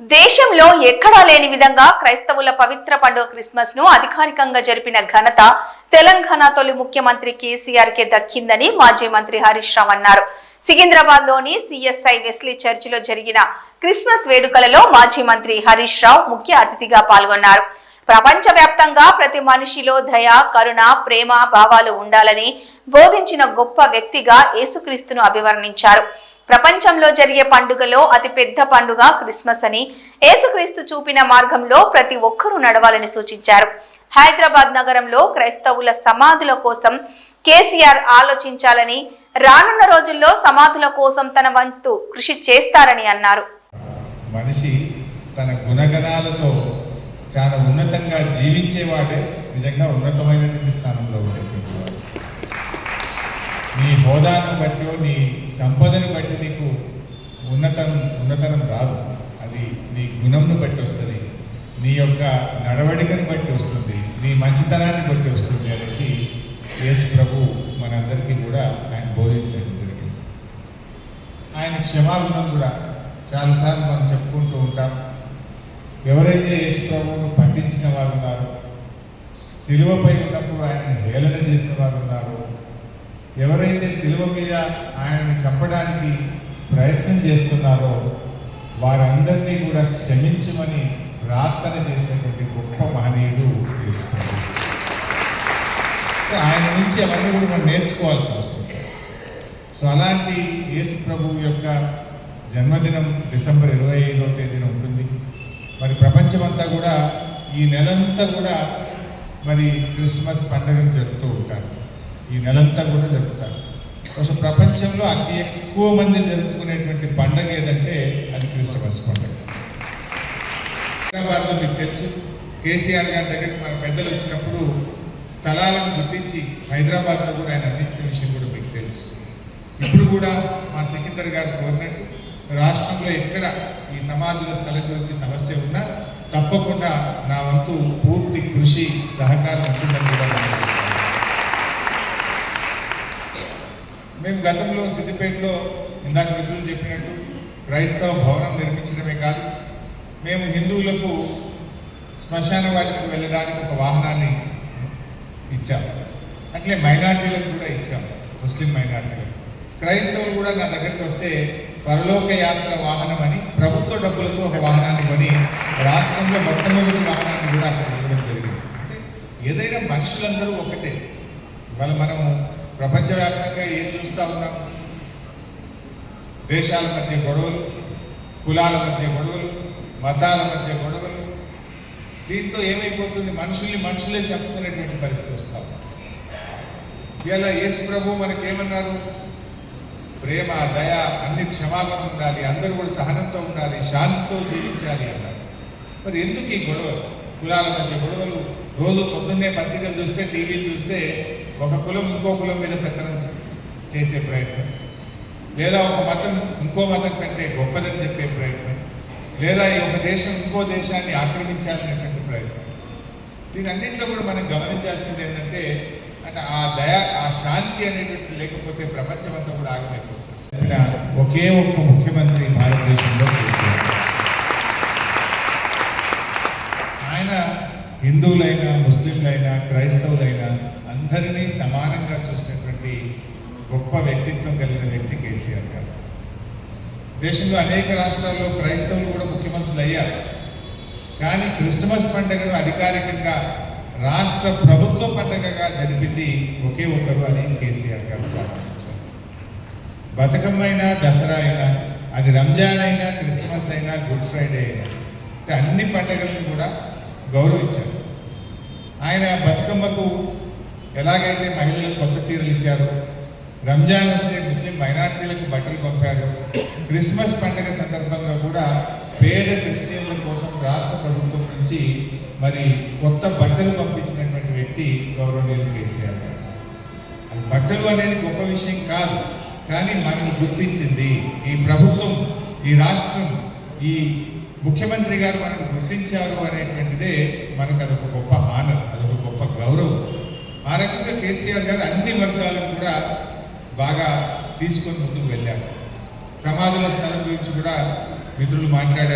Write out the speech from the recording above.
దేశంలో ఎక్కడా లేని విధంగా క్రైస్తవుల పవిత్ర పండుగ క్రిస్మస్ను అధికారికంగా జరిపిన ఘనత తెలంగాణ తొలి ముఖ్యమంత్రి కేసీఆర్ కే దక్కిందని మాజీ మంత్రి హరీష్ రావు అన్నారు. సికింద్రాబాద్లోని సిఎస్ఐ వెస్లీ చర్చిలో జరిగిన క్రిస్మస్ వేడుకలలో మాజీ మంత్రి హరీష్ రావు ముఖ్య అతిథిగా పాల్గొన్నారు. ప్రపంచవ్యాప్తంగా ప్రతి మనిషిలో దయ కరుణ ప్రేమ భావాలు ఉండాలని బోధించిన గొప్ప వ్యక్తిగా యేసుక్రీస్తును అభివర్ణించారు. ప్రపంచంలో జరిగే పండుగలో అతిపెద్ద పండుగ క్రిస్మస్ అని. యేసుక్రీస్తు చూపిన మార్గంలో ప్రతి ఒక్కరూ నడవాలని సూచించారు. హైదరాబాద్ నగరంలో క్రైస్తవుల సమాధుల కోసం కేసీఆర్ ఆలోచించాలని రానున్న రోజుల్లో సమాధుల కోసం తన వంతు కృషి చేస్తారని అన్నారు. మనిషి తన గుణగణాలతో చాలా ఉన్నతంగా జీవించేవాడే నిజంగా ఉన్నతమైనటువంటి స్థానంలో ఉండేటువంటి వాడు. నీ హోదాను బట్టి నీ సంపదను బట్టి నీకు ఉన్నతం ఉన్నతనం రాదు అది నీ గుణంను బట్టి వస్తుంది నీ యొక్క నడవడికను బట్టి వస్తుంది నీ మంచితనాన్ని బట్టి వస్తుంది అనేది యేసు ప్రభు మనందరికీ కూడా ఆయన బోధించడం జరిగింది ఆయన క్షమాగుణం కూడా చాలాసార్లు మనం చెప్పుకుంటూ ఉంటాం. ఎవరైతే యేసు ప్రభువును పట్టించిన వారు ఉన్నారో సిలువపై ఉన్నప్పుడు ఆయనను హేళన చేసిన వారు ఉన్నారో ఎవరైతే సిలువ మీద ఆయనను చంపడానికి ప్రయత్నం చేస్తున్నారో వారందరినీ కూడా క్షమించమని ప్రార్థన చేసినటువంటి గొప్ప మహనీయుడు యేసు ఆయన నుంచి అవన్నీ కూడా మనం నేర్చుకోవాల్సిన అవసరం. సో అలాంటి యేసు ప్రభు యొక్క జన్మదినం డిసెంబర్ ఇరవై ఐదవ తేదీన ఉంటుంది. మరి ప్రపంచమంతా కూడా ఈ నెలంతా కూడా మరి క్రిస్మస్ పండుగను జరుపుతూ ఉంటారు. ఈ నెలంతా కూడా జరుపుతారు. సో ప్రపంచంలో అతి ఎక్కువ మంది జరుపుకునేటువంటి పండుగ ఏదంటే అది క్రిస్మస్ పండుగ. హైదరాబాద్లో మీకు తెలుసు కేసీఆర్ గారి దగ్గరికి మన పెద్దలు వచ్చినప్పుడు స్థలాలను గుర్తించి హైదరాబాద్లో కూడా ఆయన అందించిన విషయం కూడా మీకు తెలుసు. ఇప్పుడు కూడా మా సికిందర్ గారు కోరినట్టు రాష్ట్రంలో ఎక్కడ ఈ సమాధుల స్థలం గురించి సమస్య ఉన్నా తప్పకుండా నా వంతు పూర్తి కృషి సహకారం ఉంటుందని కూడా మేము గతంలో సిద్దిపేటలో ఇందాక మిత్రులు చెప్పినట్టు క్రైస్తవ భవనం నిర్మించడమే కాదు మేము హిందువులకు శ్మశాన వాటికి వెళ్ళడానికి ఒక వాహనాన్ని ఇచ్చాము. అట్లే మైనార్టీలకు కూడా ఇచ్చాము ముస్లిం మైనార్టీలకు. క్రైస్తవులు కూడా నా దగ్గరికి వస్తే పరలోక యాత్ర వాహనం అని ప్రభుత్వ డబ్బులతో ఒక వాహనాన్ని కొని రాష్ట్రంలో మొట్టమొదటి వాహనాన్ని కూడా అక్కడ ఇవ్వడం జరిగింది. అంటే ఏదైనా మనుషులందరూ ఒకటే. ఇవాళ మనం ప్రపంచవ్యాప్తంగా ఏం చూస్తూ ఉన్నాం? దేశాల మధ్య గొడవలు కులాల మధ్య గొడవలు మతాల మధ్య గొడవలు. దీంతో ఏమైపోతుంది? మనుషుల్ని మనుషులే చెప్పుకునేటువంటి పరిస్థితి వస్తాం. ఇలా యేసు ప్రభు మనకేమన్నారు? ప్రేమ దయ అన్ని క్షమాపణ ఉండాలి అందరూ కూడా సహనంతో ఉండాలి శాంతితో జీవించాలి అన్నారు. మరి ఎందుకు ఈ గొడవలు? కులాల మధ్య గొడవలు. రోజు పొద్దున్నే పత్రికలు చూస్తే టీవీలు చూస్తే ఒక కులం ఇంకో కులం మీద పెత్తనం చే- చేసే ప్రయత్నం. లేదా ఒక మతం ఇంకో మతం కంటే గొప్పదని చెప్పే ప్రయత్నం. లేదా ఈ ఒక దేశం ఇంకో దేశాన్ని ఆక్రమించాలనేటువంటి ప్రయత్నం. దీని అన్నింటిలో కూడా మనం గమనించాల్సింది ఏంటంటే అంటే ఆ దయ ఆ శాంతి అనేటువంటిది లేకపోతే ప్రపంచం అంతా కూడా ఆగమైపోతుంది. ఒకే ఒక్క ముఖ్యమంత్రి భారతదేశంలో ఆయన హిందువులైనా ముస్లింలైనా క్రైస్తవులైనా అందరినీ సమానంగా చూసినటువంటి గొప్ప వ్యక్తిత్వం కలిగిన వ్యక్తి కేసీఆర్ గారు. దేశంలో అనేక రాష్ట్రాల్లో క్రైస్తవులు కూడా ముఖ్యమంత్రులు అయ్యారు. కానీ క్రిస్టమస్ పండుగను అధికారికంగా రాష్ట్ర ప్రభుత్వ పండుగగా జరిపింది ఒకే ఒక్కరు అది కేసీఆర్ గారు ప్రారంభించారు. బతుకమ్మ అయినా దసరా అయినా అది రంజాన్ అయినా క్రిస్మస్ అయినా గుడ్ ఫ్రైడే అయినా అంటే అన్ని పండుగలను కూడా గౌరవించారు. ఆయన బతుకమ్మకు ఎలాగైతే మహిళలకు కొత్త చీరలు ఇచ్చారో రంజాన్ వస్తే మైనార్టీలకు బట్టలు పంపారు. క్రిస్మస్ పండుగ సందర్భంగా కూడా పేద క్రిస్టియన్ల కోసం రాష్ట్ర ప్రభుత్వం నుంచి మరి కొత్త బట్టలు పంపించినటువంటి వ్యక్తి గౌరవనీయులు కేసీఆర్ గారు. అది బట్టలు అనేది గొప్ప విషయం కాదు కానీ మనని గుర్తించింది ఈ ప్రభుత్వం ఈ రాష్ట్రం ఈ ముఖ్యమంత్రి గారు మనకు గుర్తించారు అనేటువంటిదే మనకు అదొక గొప్ప హానర్ అదొక గొప్ప గౌరవం. ఆ రకంగా కేసీఆర్ గారు అన్ని వర్గాలను కూడా బాగా తీసుకొని ముందుకు వెళ్ళారు. సమాధుల స్థలం గురించి కూడా మిత్రులు మాట్లాడారు.